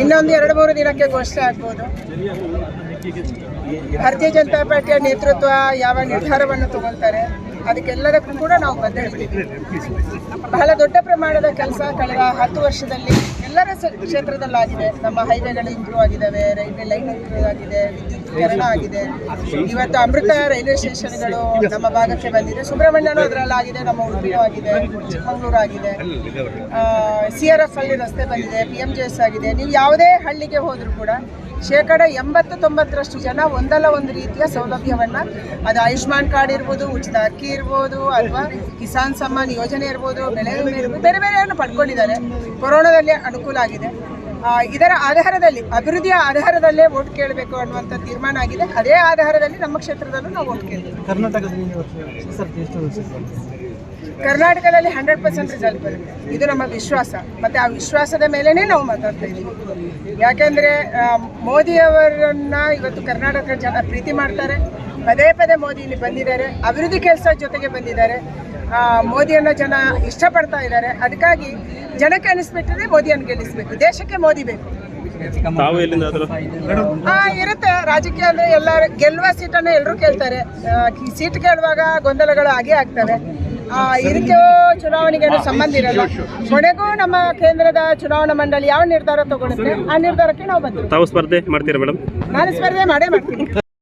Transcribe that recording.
ಇನ್ನೊಂದು ಎರಡು ಮೂರು ದಿನಕ್ಕೆ ಘೋಷಣೆ ಆಗ್ಬೋದು. ಭಾರತೀಯ ಜನತಾ ಪಾರ್ಟಿಯ ನೇತೃತ್ವ ಯಾವ ನಿರ್ಧಾರವನ್ನು ತಗೊಳ್ತಾರೆ, ಅದಕ್ಕೆಲ್ಲದಕ್ಕೂ ಕೂಡ ನಾವು ಬದ್ಧರಿದ್ದೀವಿ ಬಹಳ ದೊಡ್ಡ ಪ್ರಮಾಣದ ಕೆಲಸ ಕಳೆದ ಹತ್ತು ವರ್ಷದಲ್ಲಿ ಎಲ್ಲರ ಕ್ಷೇತ್ರದಲ್ಲಾಗಿದೆ. ನಮ್ಮ ಹೈವೇಗಳು ಇಂಪ್ರೂವ್ ಆಗಿದ್ದಾವೆ, ರೈಲ್ವೆ ಲೈನ್ ಇಂಪ್ರೂವ್ ಆಗಿದೆ ವಿದ್ಯುತ್ಕರಣ ಆಗಿದೆ. ಇವತ್ತು ಅಮೃತ ರೈಲ್ವೆ ಸ್ಟೇಷನ್ಗಳು ನಮ್ಮ ಭಾಗಕ್ಕೆ ಬಂದಿದೆ. ಸುಬ್ರಹ್ಮಣ್ಯನು ಅದರಲ್ಲಾಗಿದೆ, ನಮ್ಮ ಉಡುಪಿಯೂ ಆಗಿದೆ, ಚಿಕ್ಕಮಗಳೂರು ಆಗಿದೆ. ಸಿ ಆರ್ ಎಫ್ ಅಲ್ಲಿ ರಸ್ತೆ ಬಂದಿದೆ ಪಿ ಎಂ ಜಿ ಎಸ್ ಆಗಿದೆ. ನೀವು ಯಾವುದೇ ಹಳ್ಳಿಗೆ ಹೋದರೂ ಕೂಡ ಶೇಕಡ ಎಂಬತ್ತು ತೊಂಬತ್ತರಷ್ಟು ಜನ ಒಂದಲ್ಲ ಒಂದು ರೀತಿಯ ಸೌಲಭ್ಯವನ್ನು, ಅದು ಆಯುಷ್ಮಾನ್ ಕಾರ್ಡ್ ಇರ್ಬೋದು, ಉಚಿತ ಅಕ್ಕಿ ಇರ್ಬೋದು, ಅಥವಾ ಕಿಸಾನ್ ಸಮ್ಮಾನ್ ಯೋಜನೆ ಇರ್ಬೋದು, ಬೆಳೆ ಇರ್ಬೋದು ಬೇರೆ ಬೇರೆಯನ್ನು ಪಡ್ಕೊಂಡಿದ್ದಾರೆ. ಕೊರೋನಾದಲ್ಲಿ ಅನುಕೂಲ ಆಗಿದೆ. ಇದರ ಆಧಾರದಲ್ಲಿ ಅಭಿವೃದ್ಧಿಯ ಆಧಾರದಲ್ಲೇ ವೋಟ್ ಕೇಳಬೇಕು ಅನ್ನುವಂಥ ತೀರ್ಮಾನ ಆಗಿದೆ. ಅದೇ ಆಧಾರದಲ್ಲಿ ನಮ್ಮ ಕ್ಷೇತ್ರದಲ್ಲೂ ನಾವು ವೋಟ್ ಕೇಳ್ತೀವಿ. ಕರ್ನಾಟಕದಲ್ಲಿ ಹಂಡ್ರೆಡ್ ಪರ್ಸೆಂಟ್ ರಿಸಲ್ಟ್ ಬರುತ್ತೆ. ಇದು ನಮ್ಮ ವಿಶ್ವಾಸ. ಮತ್ತು ಆ ವಿಶ್ವಾಸದ ಮೇಲೇ ನಾವು ಮಾತಾಡ್ತಾ ಇದ್ದೀವಿ. ಯಾಕೆಂದರೆ ಮೋದಿಯವರನ್ನ ಇವತ್ತು ಕರ್ನಾಟಕದ ಜನ ಪ್ರೀತಿ ಮಾಡ್ತಾರೆ. ಪದೇ ಪದೇ ಮೋದಿ ಇಲ್ಲಿ ಬಂದಿದ್ದಾರೆ. ಅಭಿವೃದ್ಧಿ ಕೆಲಸ ಜೊತೆಗೆ ಬಂದಿದ್ದಾರೆ. ಮೋದಿಯನ್ನ ಜನ ಇಷ್ಟಪಡ್ತಾ ಇದ್ದಾರೆ. ಅದಕ್ಕಾಗಿ ಜನಕ್ಕೆ ಅನಿಸ್ಬಿಟ್ಟಿದ್ರೆ ಮೋದಿಯನ್ನು ಗೆಲ್ಲಿಸಬೇಕು. ದೇಶಕ್ಕೆ ಮೋದಿ ಬೇಕು. ಇರುತ್ತೆ. ರಾಜಕೀಯ ಅಂದ್ರೆ ಎಲ್ಲರೂ ಗೆಲ್ಲುವ ಸೀಟನ್ನು ಎಲ್ಲರೂ ಕೇಳ್ತಾರೆ. ಈ ಸೀಟ್ ಕೇಳುವಾಗ ಗೊಂದಲಗಳು ಆಗೇ ಆಗ್ತವೆ. ಆ, ಇದಕ್ಕೆ ಚುನಾವಣೆಗೆ ಸಂಬಂಧ ಇರಲ್ಲ. ಕೊನೆಗೂ ನಮ್ಮ ಕೇಂದ್ರದ ಚುನಾವಣಾ ಮಂಡಳಿ ಯಾವ ನಿರ್ಧಾರ ತಗೊಳುತ್ತೆ? ಆ ನಿರ್ಧಾರಕ್ಕೆ ನಾವು ಬರ್ತೀವಿ ತಾವು ಸ್ಪರ್ಧೆ ಮಾಡ್ತೀರಾ ಮೇಡಮ್? ನಾನು ಸ್ಪರ್ಧೆ ಮಾಡೇ ಮಾಡ್ತೀನಿ.